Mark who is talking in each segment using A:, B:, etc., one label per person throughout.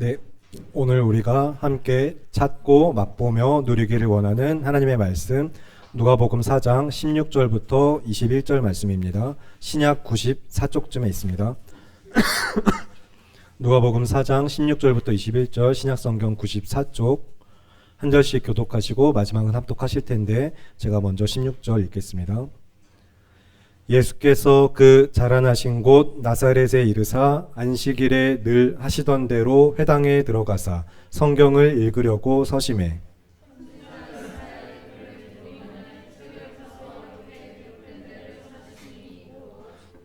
A: 네, 오늘 우리가 함께 찾고 맛보며 누리기를 원하는 하나님의 말씀 누가복음 4장 16절부터 21절 말씀입니다. 신약 94쪽쯤에 있습니다. 누가복음 4장 16절부터 21절 신약 성경 94쪽 한 절씩 교독하시고 마지막은 합독하실 텐데 제가 먼저 16절 읽겠습니다. 예수께서 그 자라나신 곳 나사렛에 이르사 안식일에 늘 하시던 대로 회당에 들어가사 성경을 읽으려고 서심해.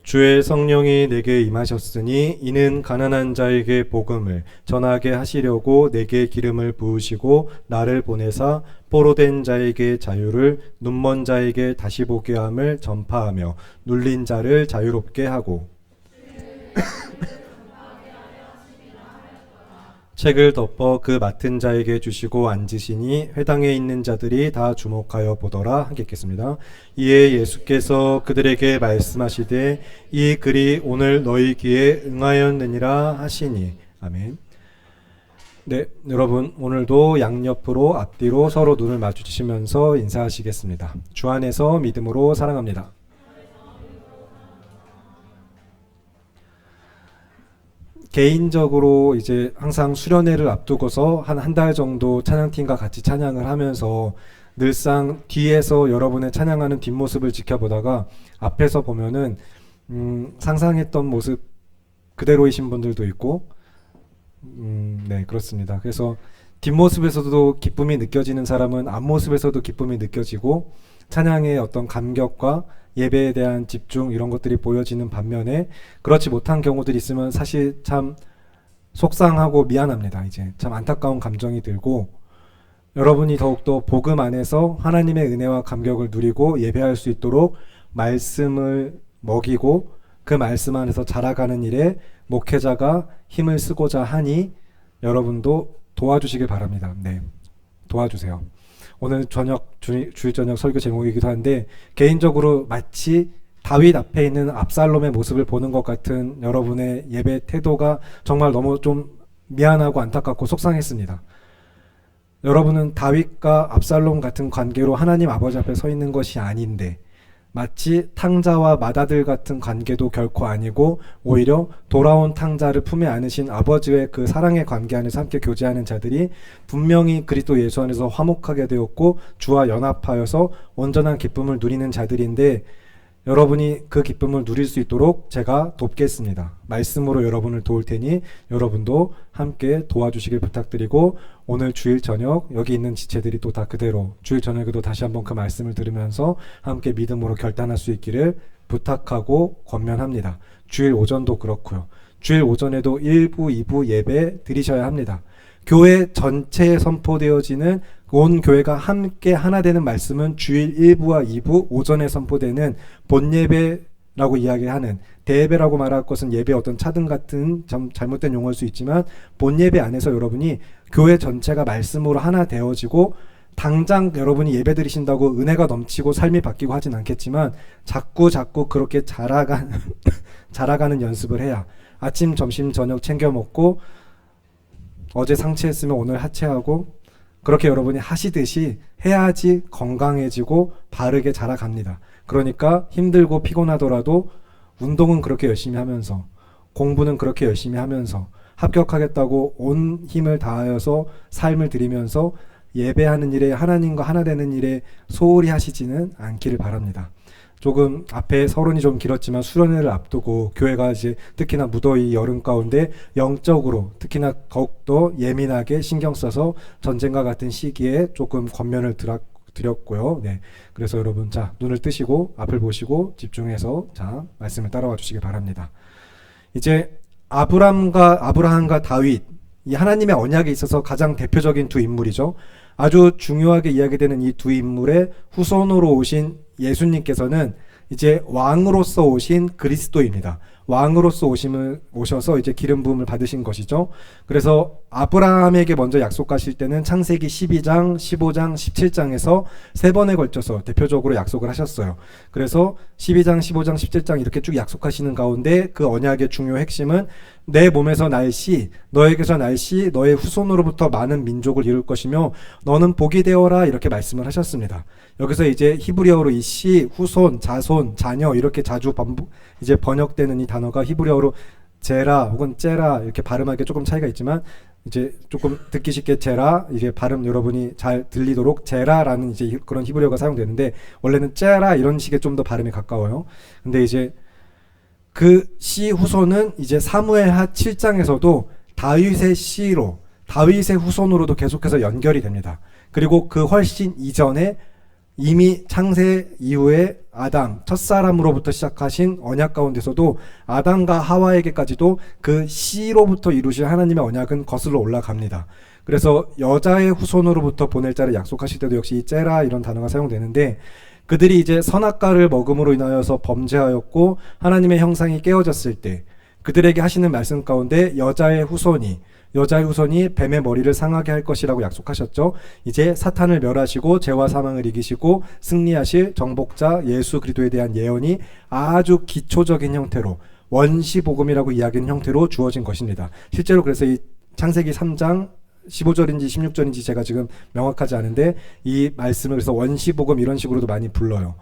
A: 주의 성령이 내게 임하셨으니 이는 가난한 자에게 복음을 전하게 하시려고 내게 기름을 부으시고 나를 보내사 포로된 자에게 자유를 눈먼 자에게 다시 보게 함을 전파하며 눌린 자를 자유롭게 하고 책을 덮어 그 맡은 자에게 주시고 앉으시니 회당에 있는 자들이 다 주목하여 보더라 함께 읽겠습니다. 이에 예수께서 그들에게 말씀하시되 이 글이 오늘 너희 귀에 응하였느니라 하시니 아멘. 네, 여러분 오늘도 양옆으로 앞뒤로 서로 눈을 마주치시면서 인사하시겠습니다. 주 안에서 믿음으로 사랑합니다. 개인적으로 이제 항상 수련회를 앞두고서 한 한 달 정도 찬양팀과 같이 찬양을 하면서 늘상 뒤에서 여러분의 찬양하는 뒷모습을 지켜보다가 앞에서 보면은 음, 상상했던 모습 그대로이신 분들도 있고 음, 네 그렇습니다. 그래서 뒷모습에서도 기쁨이 느껴지는 사람은 앞모습에서도 기쁨이 느껴지고 찬양의 어떤 감격과 예배에 대한 집중 이런 것들이 보여지는 반면에 그렇지 못한 경우들이 있으면 사실 참 속상하고 미안합니다. 이제 참 안타까운 감정이 들고 여러분이 더욱더 복음 안에서 하나님의 은혜와 감격을 누리고 예배할 수 있도록 말씀을 먹이고 그 말씀 안에서 자라가는 일에 목회자가 힘을 쓰고자 하니 여러분도 도와주시길 바랍니다. 네. 도와주세요. 오늘 저녁 주, 주일 저녁 설교 제목이기도 한데 개인적으로 마치 다윗 앞에 있는 압살롬의 모습을 보는 것 같은 여러분의 예배 태도가 정말 너무 좀 미안하고 안타깝고 속상했습니다. 여러분은 다윗과 압살롬 같은 관계로 하나님 아버지 앞에 서 있는 것이 아닌데 마치 탕자와 맏아들 같은 관계도 결코 아니고 오히려 돌아온 탕자를 품에 안으신 아버지의 그 사랑의 관계 안에서 함께 교제하는 자들이 분명히 그리스도 예수 안에서 화목하게 되었고 주와 연합하여서 온전한 기쁨을 누리는 자들인데 여러분이 그 기쁨을 누릴 수 있도록 제가 돕겠습니다. 말씀으로 여러분을 도울 테니 여러분도 함께 도와주시길 부탁드리고 오늘 주일 저녁 여기 있는 지체들이 또 다 그대로 주일 저녁에도 다시 한번 그 말씀을 들으면서 함께 믿음으로 결단할 수 있기를 부탁하고 권면합니다. 주일 오전도 그렇고요. 주일 오전에도 1부, 2부 예배 드리셔야 합니다. 교회 전체에 선포되어지는 온 교회가 함께 하나 되는 말씀은 주일 1부와 2부 오전에 선포되는 본예배라고 이야기하는 대예배라고 말할 것은 예배 어떤 차등 같은 좀 잘못된 용어일 수 있지만 본예배 안에서 여러분이 교회 전체가 말씀으로 하나 되어지고 당장 여러분이 예배 드리신다고 은혜가 넘치고 삶이 바뀌고 하진 않겠지만 자꾸 자꾸 그렇게 자라가 자라가는 연습을 해야 아침 점심 저녁 챙겨 먹고 어제 상체했으면 오늘 하체하고 그렇게 여러분이 하시듯이 해야지 건강해지고 바르게 자라갑니다. 그러니까 힘들고 피곤하더라도 운동은 그렇게 열심히 하면서 공부는 그렇게 열심히 하면서 합격하겠다고 온 힘을 다하여서 삶을 드리면서 예배하는 일에 하나님과 하나 되는 일에 소홀히 하시지는 않기를 바랍니다. 조금 앞에 서론이 좀 길었지만 수련회를 앞두고 교회가 이제 특히나 무더위 여름 가운데 영적으로 특히나 더욱더 예민하게 신경 써서 전쟁과 같은 시기에 조금 권면을 드렸, 드렸고요. 네. 그래서 여러분 자 눈을 뜨시고 앞을 보시고 집중해서 자 말씀을 따라와 주시기 바랍니다. 이제 아브람과 아브라함과 다윗 이 하나님의 언약에 있어서 가장 대표적인 두 인물이죠. 아주 중요하게 이야기되는 이 두 인물의 후손으로 오신 예수님께서는 이제 왕으로서 오신 그리스도입니다. 왕으로서 오심을 오셔서 이제 기름 부음을 받으신 것이죠. 그래서 아브라함에게 먼저 약속하실 때는 창세기 12장, 15장, 17장에서 세 번에 걸쳐서 대표적으로 약속을 하셨어요. 그래서 12장, 15장, 17장 이렇게 쭉 약속하시는 가운데 그 언약의 중요 핵심은 내 몸에서 날 씨, 너에게서 날 씨, 너의 후손으로부터 많은 민족을 이룰 것이며 너는 복이 되어라 이렇게 말씀을 하셨습니다. 여기서 이제 히브리어로 이 씨, 후손, 자손, 자녀 이렇게 자주 반복 이제 번역되는 이 단어가 히브리어로 제라 혹은 제라 이렇게 발음하기 조금 차이가 있지만 이제 조금 듣기 쉽게 제라 이게 발음 여러분이 잘 들리도록 제라라는 이제 히- 그런 히브리어가 사용되는데 원래는 제라 이런 식의 좀 더 발음이 가까워요. 근데 이제 그 씨 후손은 이제 사무엘 하 7장에서도 다윗의 씨로 다윗의 후손으로도 계속해서 연결이 됩니다. 그리고 그 훨씬 이전에 이미 창세 이후에 아담 첫사람으로부터 시작하신 언약 가운데서도 아담과 하와에게까지도 그 씨로부터 이루실 하나님의 언약은 거슬러 올라갑니다. 그래서 여자의 후손으로부터 보낼 자를 약속하실 때도 역시 이 째라 이런 단어가 사용되는데 그들이 이제 선악과를 먹음으로 인하여서 범죄하였고 하나님의 형상이 깨어졌을 때 그들에게 하시는 말씀 가운데 여자의 후손이 여자의 후손이 뱀의 머리를 상하게 할 것이라고 약속하셨죠. 이제 사탄을 멸하시고 죄와 사망을 이기시고 승리하실 정복자 예수 그리스도에 대한 예언이 아주 기초적인 형태로 원시 복음이라고 이야기하는 형태로 주어진 것입니다. 실제로 그래서 이 창세기 3장 15절인지 16절인지 제가 지금 명확하지 않은데 이 말씀을 그래서 원시 복음 이런 식으로도 많이 불러요.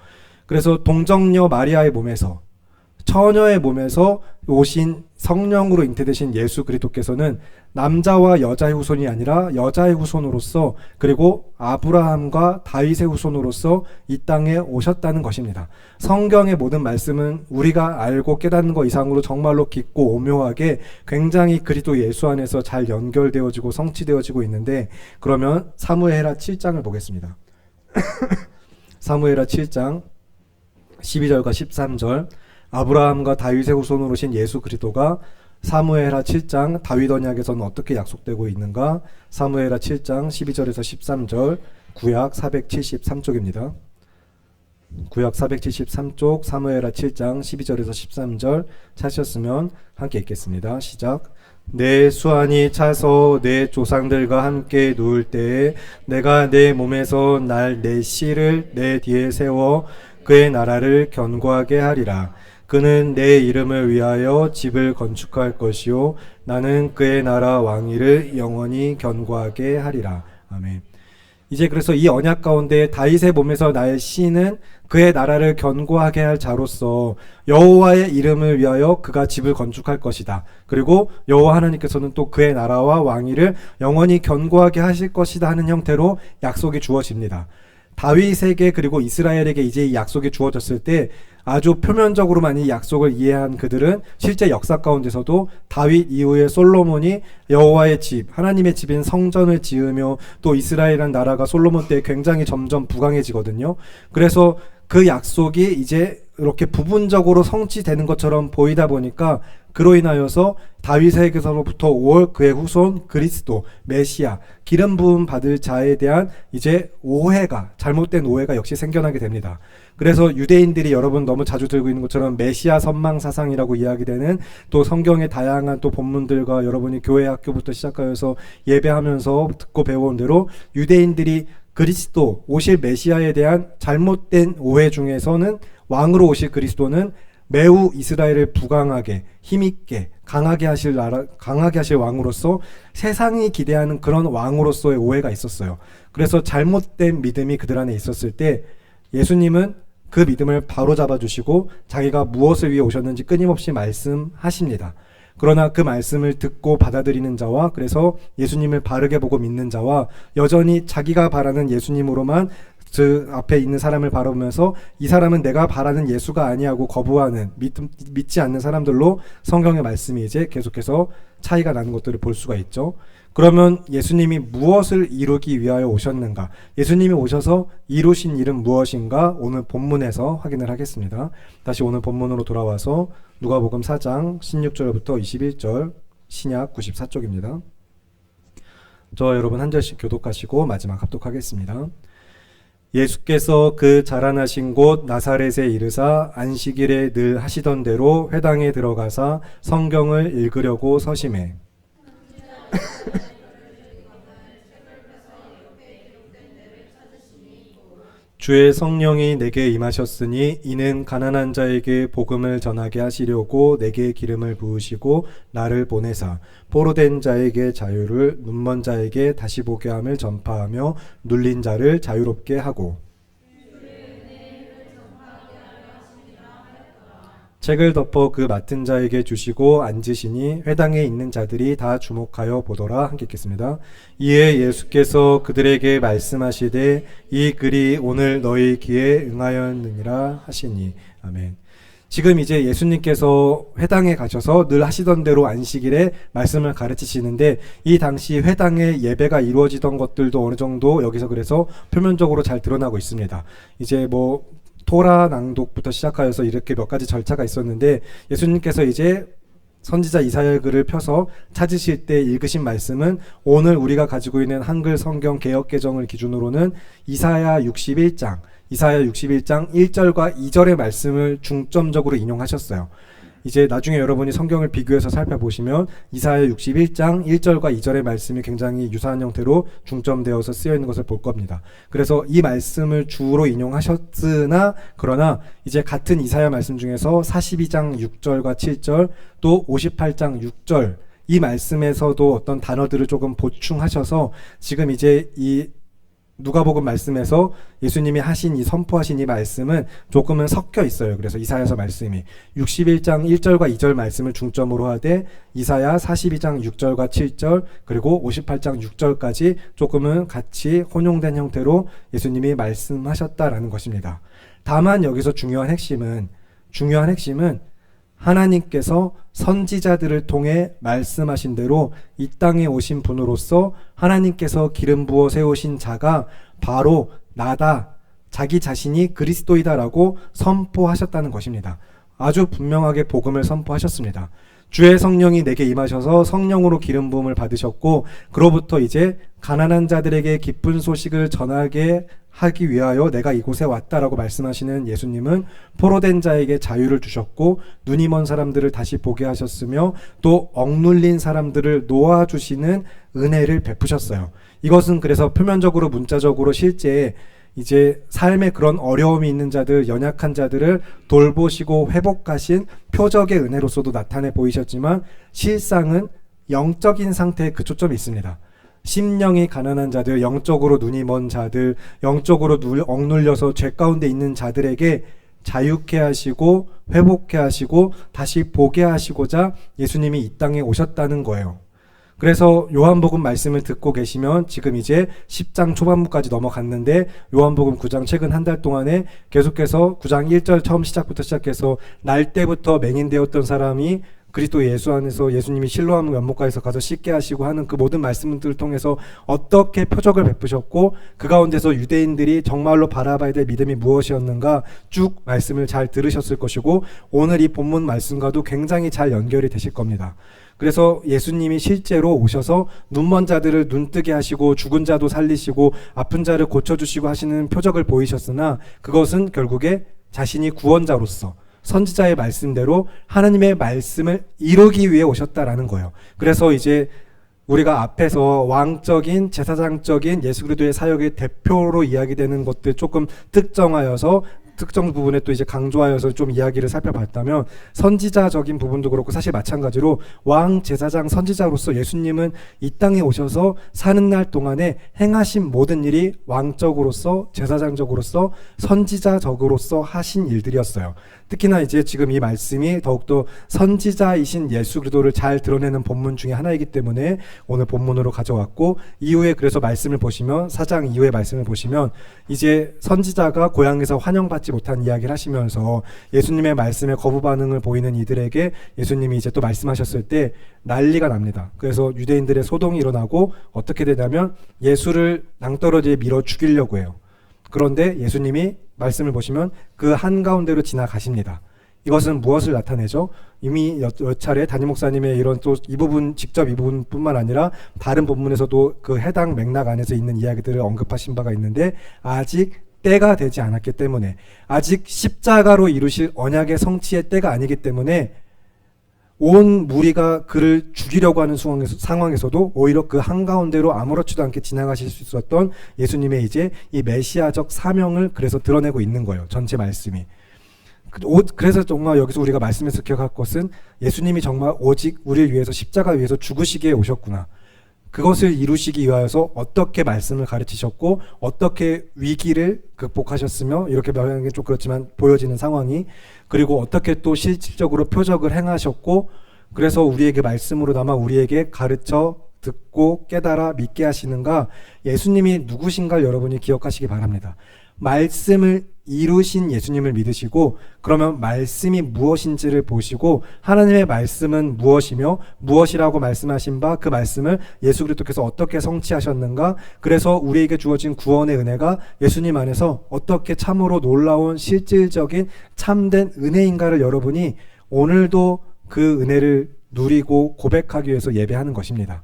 A: 그래서 동정녀 마리아의 몸에서 처녀의 몸에서 오신 성령으로 잉태되신 예수 그리스도께서는 남자와 여자의 후손이 아니라 여자의 후손으로서 그리고 아브라함과 다윗의 후손으로서 이 땅에 오셨다는 것입니다. 성경의 모든 말씀은 우리가 알고 깨닫는 것 이상으로 정말로 깊고 오묘하게 굉장히 그리스도 예수 안에서 잘 연결되어지고 성취되어지고 있는데 그러면 사무엘하 7장을 보겠습니다. 사무엘하 7장 12절과 13절 아브라함과 다윗의 후손으로 오신 예수 그리스도가 사무엘하 7장 다윗 언약에서는 어떻게 약속되고 있는가? 사무엘하 7장 12절에서 13절 구약 473쪽입니다. 구약 473쪽 사무엘하 7장 12절에서 13절 찾으셨으면 함께 읽겠습니다. 시작. 내 수완이 차서 내 조상들과 함께 누울 때에 내가 내 몸에서 날 내 씨를 내 뒤에 세워 그의 나라를 견고하게 하리라. 그는 내 이름을 위하여 집을 건축할 것이요 나는 그의 나라 왕위를 영원히 견고하게 하리라. 아멘. 이제 그래서 이 언약 가운데 다윗의 몸에서 나의 씨는 그의 나라를 견고하게 할 자로서 여호와의 이름을 위하여 그가 집을 건축할 것이다. 그리고 여호와 하나님께서는 또 그의 나라와 왕위를 영원히 견고하게 하실 것이다 하는 형태로 약속이 주어집니다. 다윗에게 그리고 이스라엘에게 이제 이 약속이 주어졌을 때 아주 표면적으로만 이 약속을 이해한 그들은 실제 역사 가운데서도 다윗 이후에 솔로몬이 여호와의 집, 하나님의 집인 성전을 지으며 또 이스라엘이라는 나라가 솔로몬 때 굉장히 점점 부강해지거든요. 그래서 그 약속이 이제 이렇게 부분적으로 성취되는 것처럼 보이다 보니까 그로 인하여서 다윗에게서부터 올 그의 후손 그리스도 메시아 기름 부음 받을 자에 대한 이제 오해가 잘못된 오해가 역시 생겨나게 됩니다. 그래서 유대인들이 여러분 너무 자주 들고 있는 것처럼 메시아 선망 사상이라고 이야기되는 또 성경의 다양한 또 본문들과 여러분이 교회 학교부터 시작하여서 예배하면서 듣고 배워온 대로 유대인들이 그리스도 오실 메시아에 대한 잘못된 오해 중에서는 왕으로 오실 그리스도는 매우 이스라엘을 부강하게 힘있게 강하게 하실 나라 강하게 하실 왕으로서 세상이 기대하는 그런 왕으로서의 오해가 있었어요. 그래서 잘못된 믿음이 그들 안에 있었을 때 예수님은 그 믿음을 바로 잡아 주시고 자기가 무엇을 위해 오셨는지 끊임없이 말씀하십니다. 그러나 그 말씀을 듣고 받아들이는 자와 그래서 예수님을 바르게 보고 믿는 자와 여전히 자기가 바라는 예수님으로만 그 앞에 있는 사람을 바라보면서 이 사람은 내가 바라는 예수가 아니하고 거부하는 믿, 믿지 않는 사람들로 성경의 말씀이 이제 계속해서 차이가 나는 것들을 볼 수가 있죠. 그러면 예수님이 무엇을 이루기 위하여 오셨는가? 예수님이 오셔서 이루신 일은 무엇인가? 오늘 본문에서 확인을 하겠습니다. 다시 오늘 본문으로 돌아와서 누가복음 4장 16절부터 21절 신약 94쪽입니다. 저 여러분 한 절씩 교독하시고 마지막 합독하겠습니다. 예수께서 그 자라나신 곳 나사렛에 이르사 안식일에 늘 하시던 대로 회당에 들어가사 성경을 읽으려고 서심해 주의 성령이 내게 임하셨으니 이는 가난한 자에게 복음을 전하게 하시려고 내게 기름을 부으시고 나를 보내사 포로된 자에게 자유를 눈먼 자에게 다시 보게 함을 전파하며 눌린 자를 자유롭게 하고 책을 덮어 그 맡은 자에게 주시고 앉으시니 회당에 있는 자들이 다 주목하여 보더라 함께 읽겠습니다. 이에 예수께서 그들에게 말씀하시되 이 글이 오늘 너희 귀에 응하였느니라 하시니 아멘. 지금 이제 예수님께서 회당에 가셔서 늘 하시던 대로 안식일에 말씀을 가르치시는데 이 당시 회당에 예배가 이루어지던 것들도 어느 정도 여기서 그래서 표면적으로 잘 드러나고 있습니다. 이제 뭐 토라 낭독부터 시작하여서 이렇게 몇 가지 절차가 있었는데 예수님께서 이제 선지자 이사야의 글을 펴서 찾으실 때 읽으신 말씀은 오늘 우리가 가지고 있는 한글 성경 개역 개정을 기준으로는 이사야 61장 이사야 61장 1절과 2절의 말씀을 중점적으로 인용하셨어요. 이제 나중에 여러분이 성경을 비교해서 살펴보시면 이사야 61장 1절과 2절의 말씀이 굉장히 유사한 형태로 중점되어서 쓰여 있는 것을 볼 겁니다. 그래서 이 말씀을 주로 인용하셨으나 그러나 이제 같은 이사야 말씀 중에서 42장 6절과 7절 또 58장 6절 이 말씀에서도 어떤 단어들을 조금 보충하셔서 지금 이제 이 누가복음 말씀에서 예수님이 하신 이 선포하신 이 말씀은 조금은 섞여 있어요. 그래서 이사야서 말씀이 61장 1절과 2절 말씀을 중점으로 하되 이사야 42장 6절과 7절 그리고 58장 6절까지 조금은 같이 혼용된 형태로 예수님이 말씀하셨다라는 것입니다. 다만 여기서 중요한 핵심은 중요한 핵심은 하나님께서 선지자들을 통해 말씀하신 대로 이 땅에 오신 분으로서 하나님께서 기름 부어 세우신 자가 바로 나다. 자기 자신이 그리스도이다라고 선포하셨다는 것입니다. 아주 분명하게 복음을 선포하셨습니다. 주의 성령이 내게 임하셔서 성령으로 기름 부음을 받으셨고 그로부터 이제 가난한 자들에게 기쁜 소식을 전하게 하기 위하여 내가 이곳에 왔다라고 말씀하시는 예수님은 포로된 자에게 자유를 주셨고 눈이 먼 사람들을 다시 보게 하셨으며 또 억눌린 사람들을 놓아 주시는 은혜를 베푸셨어요. 이것은 그래서 표면적으로 문자적으로 실제 이제 삶에 그런 어려움이 있는 자들, 연약한 자들을 돌보시고 회복하신 표적의 은혜로서도 나타내 보이셨지만 실상은 영적인 상태에 그 초점이 있습니다. 심령이 가난한 자들, 영적으로 눈이 먼 자들, 영적으로 눌, 억눌려서 죄 가운데 있는 자들에게 자유케 하시고 회복케 하시고 다시 보게 하시고자 예수님이 이 땅에 오셨다는 거예요. 그래서 요한복음 말씀을 듣고 계시면 지금 이제 10장 초반부까지 넘어갔는데 요한복음 9장 최근 한 달 동안에 계속해서 9장 1절 처음 시작부터 시작해서 날 때부터 맹인되었던 사람이 그리스도 예수 안에서 예수님이 실로암 면목가에서 가서 씻게 하시고 하는 그 모든 말씀들을 통해서 어떻게 표적을 베푸셨고 그 가운데서 유대인들이 정말로 바라봐야 될 믿음이 무엇이었는가 쭉 말씀을 잘 들으셨을 것이고 오늘 이 본문 말씀과도 굉장히 잘 연결이 되실 겁니다. 그래서 예수님이 실제로 오셔서 눈먼 자들을 눈뜨게 하시고 죽은 자도 살리시고 아픈 자를 고쳐주시고 하시는 표적을 보이셨으나 그것은 결국에 자신이 구원자로서 선지자의 말씀대로 하나님의 말씀을 이루기 위해 오셨다라는 거예요. 그래서 이제 우리가 앞에서 왕적인 제사장적인 예수 그리스도의 사역의 대표로 이야기되는 것들 조금 특정하여서 특정 부분에 또 이제 강조하여서 좀 이야기를 살펴봤다면 선지자적인 부분도 그렇고 사실 마찬가지로 왕 제사장 선지자로서 예수님은 이 땅에 오셔서 사는 날 동안에 행하신 모든 일이 왕적으로서 제사장적으로서 선지자적으로서 하신 일들이었어요. 특히나 이제 지금 이 말씀이 더욱더 선지자이신 예수 그리스도를 잘 드러내는 본문 중에 하나이기 때문에 오늘 본문으로 가져왔고 이후에 그래서 말씀을 보시면 사장 이후의 말씀을 보시면 이제 선지자가 고향에서 환영받지 못한 이야기를 하시면서 예수님의 말씀에 거부 반응을 보이는 이들에게 예수님이 이제 또 말씀하셨을 때 난리가 납니다. 그래서 유대인들의 소동이 일어나고 어떻게 되냐면 예수를 낭떠러지에 밀어 죽이려고 해요. 그런데 예수님이 말씀을 보시면 그 한가운데로 지나가십니다. 이것은 무엇을 나타내죠? 이미 여, 여 차례 담임 목사님의 이런 또 이 부분 직접 이 부분뿐만 아니라 다른 본문에서도 그 해당 맥락 안에서 있는 이야기들을 언급하신 바가 있는데 아직 때가 되지 않았기 때문에 아직 십자가로 이루실 언약의 성취의 때가 아니기 때문에 온 무리가 그를 죽이려고 하는 상황에서, 상황에서 도 오히려 그 한가운데로 아무렇지도 않게 지나가실 수 있었던 예수님의 이제 이 메시아적 사명을 그래서 드러내고 있는 거예요. 전체 말씀이. 그- 오- 그래서 정말 여기서 우리가 말씀에서 기억할 것은 예수님이 정말 오직 우리를 위해서 십자가 위해서 죽으시기에 오셨구나. 그것을 이루시기 위하여서 어떻게 말씀을 가르치셨고 어떻게 위기를 극복하셨으며 이렇게 말하는 게 좀 그렇지만 보여지는 상황이 그리고 어떻게 또 실질적으로 표적을 행하셨고 그래서 우리에게 말씀으로 남아 우리에게 가르쳐 듣고 깨달아 믿게 하시는가 예수님이 누구신가 여러분이 기억하시기 바랍니다. 말씀을 이루신 예수님을 믿으시고 그러면 말씀이 무엇인지를 보시고 하나님의 말씀은 무엇이며 무엇이라고 말씀하신 바 그 말씀을 예수 그리스도께서 어떻게 성취하셨는가 그래서 우리에게 주어진 구원의 은혜가 예수님 안에서 어떻게 참으로 놀라운 실질적인 참된 은혜인가를 여러분이 오늘도 그 은혜를 누리고 고백하기 위해서 예배하는 것입니다.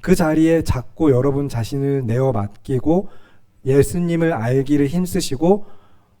A: 그 자리에 자꾸 여러분 자신을 내어 맡기고 예수님을 알기를 힘쓰시고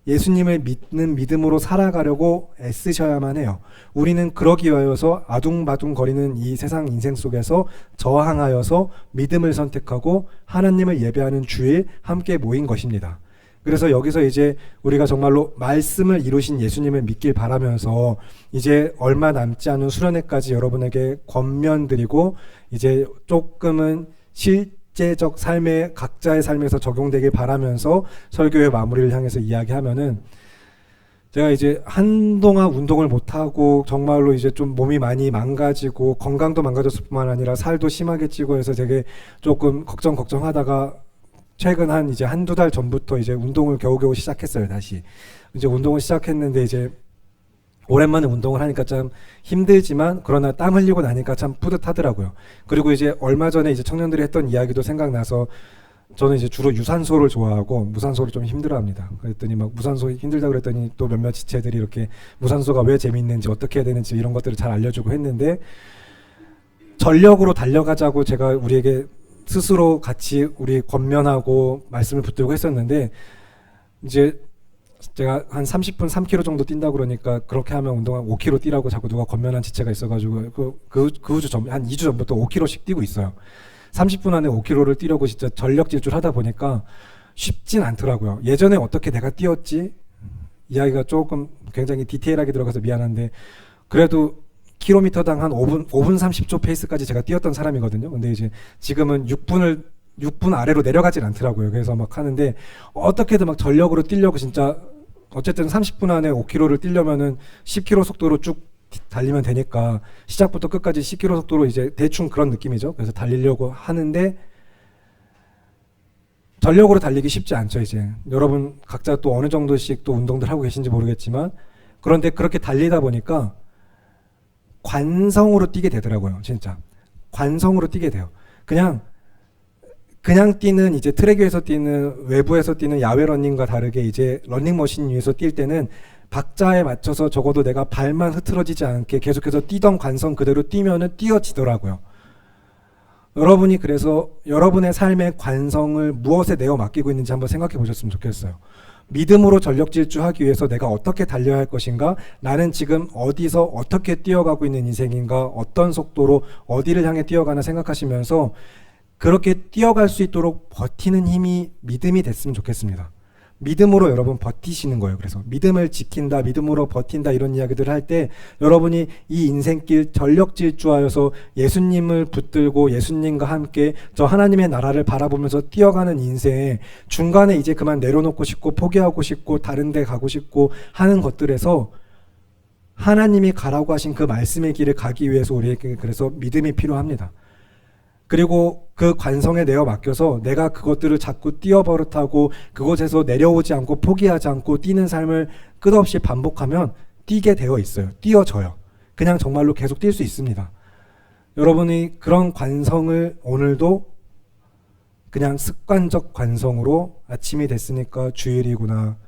A: 예수님을 믿는 믿음으로 살아가려고 애쓰셔야만 해요. 우리는 그러기 위하여서 아둥바둥 거리는 이 세상 인생 속에서 저항하여서 믿음을 선택하고 하나님을 예배하는 주일 함께 모인 것입니다. 그래서 여기서 이제 우리가 정말로 말씀을 이루신 예수님을 믿길 바라면서 이제 얼마 남지 않은 수련회까지 여러분에게 권면드리고 이제 조금은 실 제적 삶에 각자의 삶에서 적용되길 바라면서 설교의 마무리를 향해서 이야기하면은 제가 이제 한동안 운동을 못 하고 정말로 이제 좀 몸이 많이 망가지고 건강도 망가졌을 뿐만 아니라 살도 심하게 찌고 해서 되게 조금 걱정 걱정하다가 최근 한 이제 한두 달 전부터 이제 운동을 겨우겨우 시작했어요, 다시. 이제 운동을 시작했는데 이제 오랜만에 운동을 하니까 참 힘들지만 그러나 땀 흘리고 나니까 참 뿌듯하더라고요. 그리고 이제 얼마 전에 이제 청년들이 했던 이야기도 생각나서 저는 이제 주로 유산소를 좋아하고 무산소를 좀 힘들어합니다. 그랬더니 막 무산소 힘들다 그랬더니 또 몇몇 지체들이 이렇게 무산소가 왜 재미있는지 어떻게 해야 되는지 이런 것들을 잘 알려주고 했는데 전력으로 달려가자고 제가 우리에게 스스로 같이 우리 권면하고 말씀을 붙들고 했었는데 이제 제가 한 30분 3km 정도 뛴다 그러니까 그렇게 하면 운동한 5km 뛰라고 자꾸 누가 권면한 지체가 있어가지고 그, 그, 그주 전, 한 2주 전부터 5km씩 뛰고 있어요. 30분 안에 5km를 뛰려고 진짜 전력 질주를 하다 보니까 쉽진 않더라고요. 예전에 어떻게 내가 뛰었지? 이야기가 조금 굉장히 디테일하게 들어가서 미안한데 그래도 킬로미터당 한 5분 5분 30초 페이스까지 제가 뛰었던 사람이거든요. 근데 이제 지금은 6분을 6분 아래로 내려가질 않더라고요. 그래서 막 하는데 어떻게든 막 전력으로 뛰려고 진짜 어쨌든 30분 안에 5km를 뛰려면은 10km 속도로 쭉 달리면 되니까 시작부터 끝까지 10km 속도로 이제 대충 그런 느낌이죠. 그래서 달리려고 하는데 전력으로 달리기 쉽지 않죠, 이제. 여러분 각자 또 어느 정도씩 또 운동들 하고 계신지 모르겠지만 그런데 그렇게 달리다 보니까 관성으로 뛰게 되더라고요, 진짜. 관성으로 뛰게 돼요. 그냥 그냥 뛰는 이제 트랙 위에서 뛰는 외부에서 뛰는 야외 러닝과 다르게 이제 러닝머신 위에서 뛸 때는 박자에 맞춰서 적어도 내가 발만 흐트러지지 않게 계속해서 뛰던 관성 그대로 뛰면은 뛰어지더라고요. 여러분이 그래서 여러분의 삶의 관성을 무엇에 내어 맡기고 있는지 한번 생각해 보셨으면 좋겠어요. 믿음으로 전력 질주하기 위해서 내가 어떻게 달려야 할 것인가? 나는 지금 어디서 어떻게 뛰어가고 있는 인생인가? 어떤 속도로 어디를 향해 뛰어가나 생각하시면서 그렇게 뛰어갈 수 있도록 버티는 힘이 믿음이 됐으면 좋겠습니다. 믿음으로 여러분 버티시는 거예요. 그래서 믿음을 지킨다, 믿음으로 버틴다 이런 이야기들을 할때 여러분이 이 인생길 전력 질주하여서 예수님을 붙들고 예수님과 함께 저 하나님의 나라를 바라보면서 뛰어가는 인생에 중간에 이제 그만 내려놓고 싶고 포기하고 싶고 다른 데 가고 싶고 하는 것들에서 하나님이 가라고 하신 그 말씀의 길을 가기 위해서 우리에게 그래서 믿음이 필요합니다. 그리고 그 관성에 내어 맡겨서 내가 그것들을 자꾸 뛰어버릇하고 그곳에서 내려오지 않고 포기하지 않고 뛰는 삶을 끝없이 반복하면 뛰게 되어 있어요. 뛰어져요. 그냥 정말로 계속 뛸 수 있습니다. 여러분이 그런 관성을 오늘도 그냥 습관적 관성으로 아침이 됐으니까 주일이구나.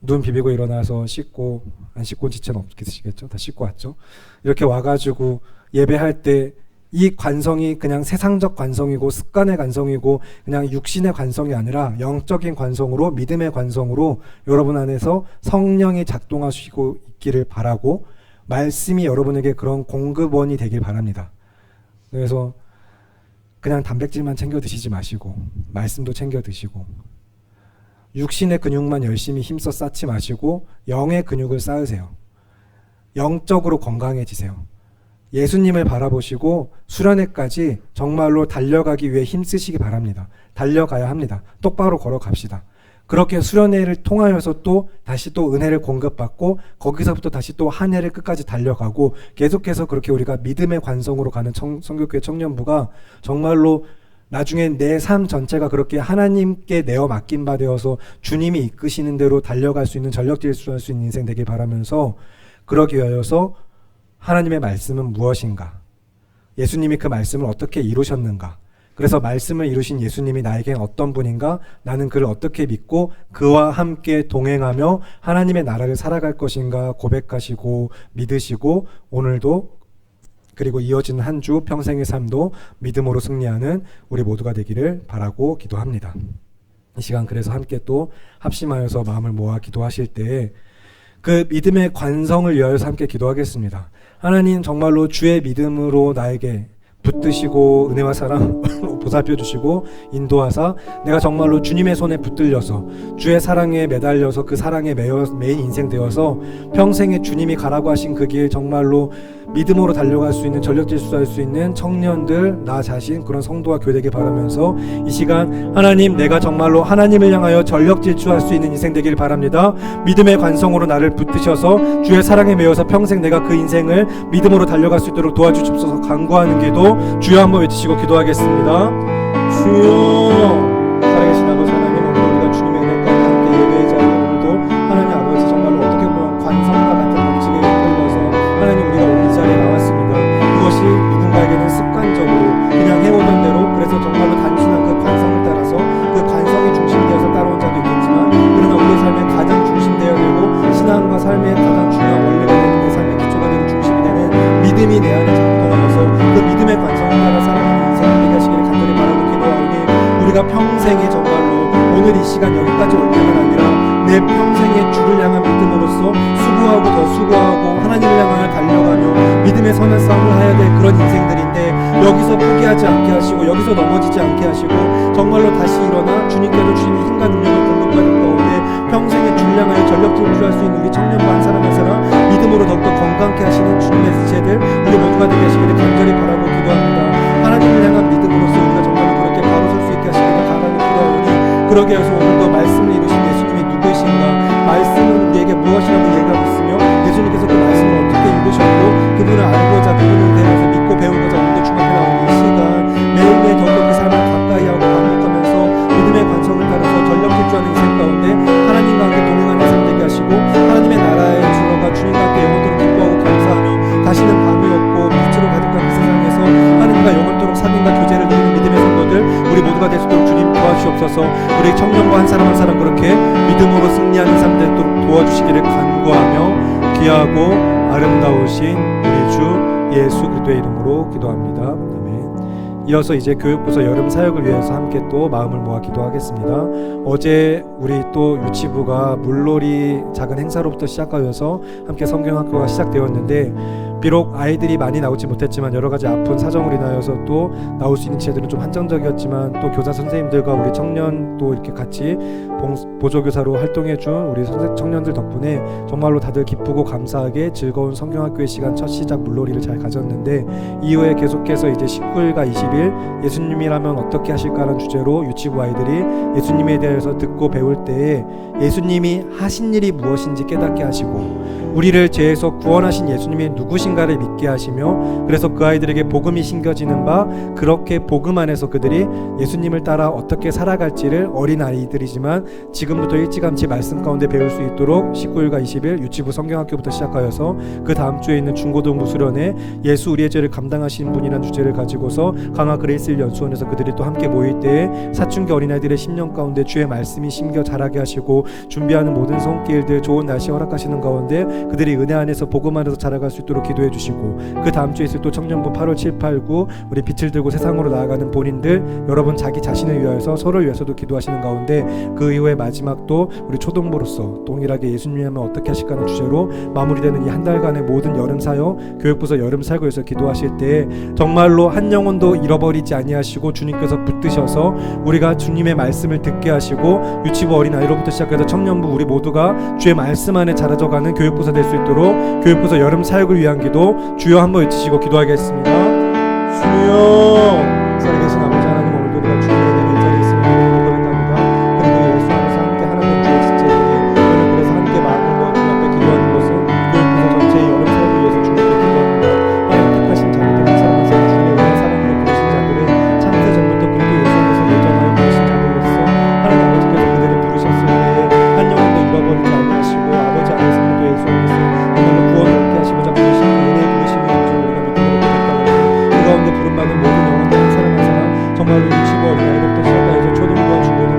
A: 눈 비비고 일어나서 씻고 안 씻고 지체는 없겠시겠죠? 다 씻고 왔죠. 이렇게 와가지고 예배할 때 이 관성이 그냥 세상적 관성이고 습관의 관성이고 그냥 육신의 관성이 아니라 영적인 관성으로 믿음의 관성으로 여러분 안에서 성령이 작동하시고 있기를 바라고 말씀이 여러분에게 그런 공급원이 되길 바랍니다. 그래서 그냥 단백질만 챙겨 드시지 마시고 말씀도 챙겨 드시고 육신의 근육만 열심히 힘써 쌓지 마시고 영의 근육을 쌓으세요. 영적으로 건강해지세요. 예수님을 바라보시고 수련회까지 정말로 달려가기 위해 힘쓰시기 바랍니다. 달려가야 합니다. 똑바로 걸어갑시다. 그렇게 수련회를 통하여서 또 다시 또 은혜를 공급받고 거기서부터 다시 또 한 해를 끝까지 달려가고 계속해서 그렇게 우리가 믿음의 관성으로 가는 청, 성교회 청년부가 정말로 나중에 내 삶 전체가 그렇게 하나님께 내어 맡긴 바 되어서 주님이 이끄시는 대로 달려갈 수 있는 전력 질주할 수 있는 인생 되길 바라면서 그러기 위하여서 하나님의 말씀은 무엇인가? 예수님이 그 말씀을 어떻게 이루셨는가? 그래서 말씀을 이루신 예수님이 나에겐 어떤 분인가? 나는 그를 어떻게 믿고 그와 함께 동행하며 하나님의 나라를 살아갈 것인가 고백하시고 믿으시고 오늘도 그리고 이어지는 한주 평생의 삶도 믿음으로 승리하는 우리 모두가 되기를 바라고 기도합니다. 이 시간 그래서 함께 또 합심하여서 마음을 모아 기도하실 때에 그 믿음의 관성을 위하여서 함께 기도하겠습니다. 하나님 정말로 주의 믿음으로 나에게 붙드시고 은혜와 사랑 보살펴 주시고 인도하사 내가 정말로 주님의 손에 붙들려서 주의 사랑에 매달려서 그 사랑에 매여, 매인 인생 되어서 평생에 주님이 가라고 하신 그 길 정말로 믿음으로 달려갈 수 있는 전력 질주할 수 있는 청년들 나 자신 그런 성도와 교되게 바라면서 이 시간 하나님 내가 정말로 하나님을 향하여 전력 질주할 수 있는 인생 되길 바랍니다. 믿음의 관성으로 나를 붙드셔서 주의 사랑에 매여서 평생 내가 그 인생을 믿음으로 달려갈 수 있도록 도와주십소서 간구하는 기도 주여 한번 외치시고 기도하겠습니다. 주 우리가 평생에 정말로 오늘 이 시간 여기까지 올 때가 아니라 내 평생의 주를 향한 믿음으로써 수고하고 더 수고하고 하나님을 향하여 달려가며 믿음의 선한 싸움을 해야 될 그런 인생들인데 여기서 포기하지 않게 하시고 여기서 넘어지지 않게 하시고 정말로 다시 일어나 주님께서 주님의 힘과 능력을 공급받을 가운데 평생의 주를 향하여 전력 질주할 수 있는 우리 청년과 한 사람 한 사람 믿음으로 더욱더 건강케 하시는 주님의 지체들 우리 모두가 되게 하시기를 간절히 바라고 그러게 해서 오늘도 말씀을 이루신 예수님이 누구이신가? 말씀은 우리에게 무엇이라고 얘기하고 있으며 예수님께서 그 말씀을 어떻게 읽으셨고 그분을 알고자 그분을 대해서 믿고 배우고자 오늘도 주님께 나오는 이 시간. 매일매일 더욱더 그 삶을 가까이 하고 반복하면서 믿음의 관성을 따라서 전력 질주하는 인생 가운데 하나님과 함께 동행하는 삶 되게 하시고 하나님의 나라에 들어가 주님과 함께 영원토록 기뻐하고 감사하며 다시는 밤이 없고 빛으로 가득한 그 세상에서 하나님과 영원토록 사귐과 교제를 누리는 우리 모두가 될 수 있도록 주님 도와주시옵소서 우리 청년과 한 사람 한 사람 그렇게 믿음으로 승리하는 삶 되도록 도와주시기를 간구하며 귀하고 아름다우신 우리 주 예수 그리스도의 이름으로 기도합니다. 이어서 이제 교육부서 여름 사역을 위해서 함께 또 마음을 모아 기도하겠습니다. 어제 우리 또 유치부가 물놀이 작은 행사로부터 시작하여서 함께 성경학교가 시작되었는데 비록 아이들이 많이 나오지 못했지만 여러 가지 아픈 사정으로 인하여서 또 나올 수 있는 지혜들은 좀 한정적이었지만 또 교사 선생님들과 우리 청년 또 이렇게 같이 봉- 보조 교사로 활동해준 우리 청년들 덕분에 정말로 다들 기쁘고 감사하게 즐거운 성경학교의 시간 첫 시작 물놀이를 잘 가졌는데 이후에 계속해서 이제 19일과 20일 예수님이라면 어떻게 하실까라는 주제로 유치부 아이들이 예수님에 대해서 듣고 배울 때에 예수님이 하신 일이 무엇인지 깨닫게 하시고 우리를 죄에서 구원하신 예수님이 누구신가 를 믿게 하시며 그래서 그 아이들에게 복음이 심겨지는 바 그렇게 복음 안에서 그들이 예수님을 따라 어떻게 살아갈지를 어린 아이들이지만 지금부터 일찌감치 말씀 가운데 배울 수 있도록 19일과 20일 유치부 성경학교부터 시작하여서 그 다음 주에 있는 중고등부 수련회 예수 우리의 죄를 감당하신 분이라는 주제를 가지고서 강화 그레이스 연수원에서 그들이 또 함께 모일 때에 사춘기 어린아이들의 10년 가운데 주의 말씀이 심겨 자라게 하시고 준비하는 모든 손길들 좋은 날씨 허락하시는 가운데 그들이 은혜 안에서 복음 안에서 자라갈 수 있도록 기도 기도해 주시고 그 다음 주에 있을 또 청년부 8월 7, 8, 9 우리 빛을 들고 세상으로 나아가는 본인들 여러분 자기 자신을 위하여서 서로를 위해서도 기도하시는 가운데 그 이후에 마지막도 우리 초동부로서 동일하게 예수님이면 어떻게 하실까 하는 주제로 마무리되는 이 한 달간의 모든 여름 사역 교육부서 여름 사역에서 기도하실 때 정말로 한 영혼도 잃어버리지 아니하시고 주님께서 붙드셔서 우리가 주님의 말씀을 듣게 하시고 유치부 어린 아이로부터 시작해서 청년부 우리 모두가 주의 말씀 안에 자라져가는 교육부서 될 수 있도록 교육부서 여름 사역을 위한 기도 주여 한번 외치시고 기도하겠습니다. 주여 모든 영혼들 한 사람 한 사람 정말로 유치부 어린아이로부터 시작하여서 초등부와 중고등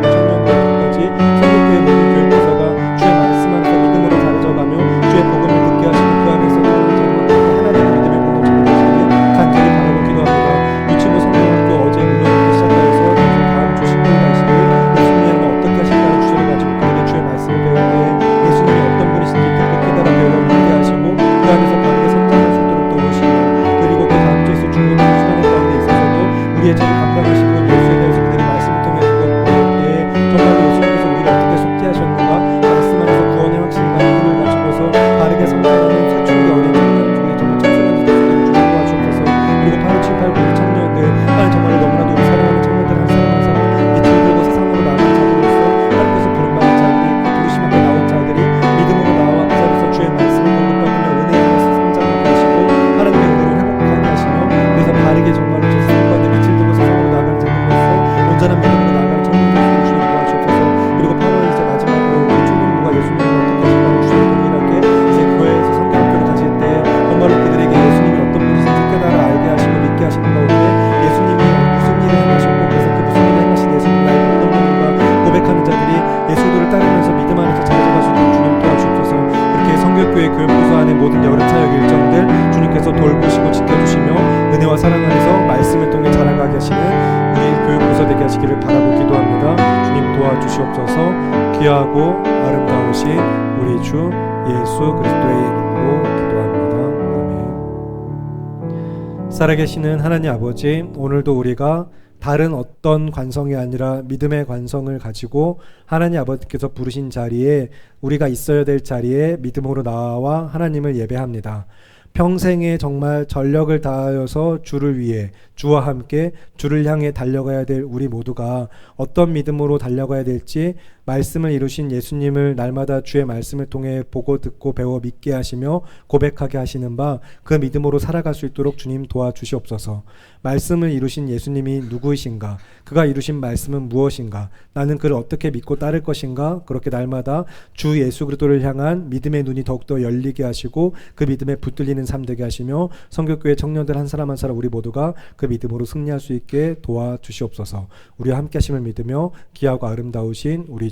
A: 살아계시는 하나님 아버지 오늘도 우리가 다른 어떤 관성이 아니라 믿음의 관성을 가지고 하나님 아버지께서 부르신 자리에 우리가 있어야 될 자리에 믿음으로 나와 하나님을 예배합니다. 평생에 정말 전력을 다하여서 주를 위해 주와 함께 주를 향해 달려가야 될 우리 모두가 어떤 믿음으로 달려가야 될지 말씀을 이루신 예수님을 날마다 주의 말씀을 통해 보고 듣고 배워 믿게 하시며 고백하게 하시는 바 그 믿음으로 살아갈 수 있도록 주님 도와주시옵소서. 말씀을 이루신 예수님이 누구이신가? 그가 이루신 말씀은 무엇인가? 나는 그를 어떻게 믿고 따를 것인가? 그렇게 날마다 주 예수 그리스도를 향한 믿음의 눈이 더욱더 열리게 하시고 그 믿음에 붙들리는 삶 되게 하시며 성교교회 청년들 한 사람 한 사람 우리 모두가 그 믿음으로 승리할 수 있게 도와주시옵소서. 우리와 함께 하심을 믿으며 귀하고 아름다우신 우리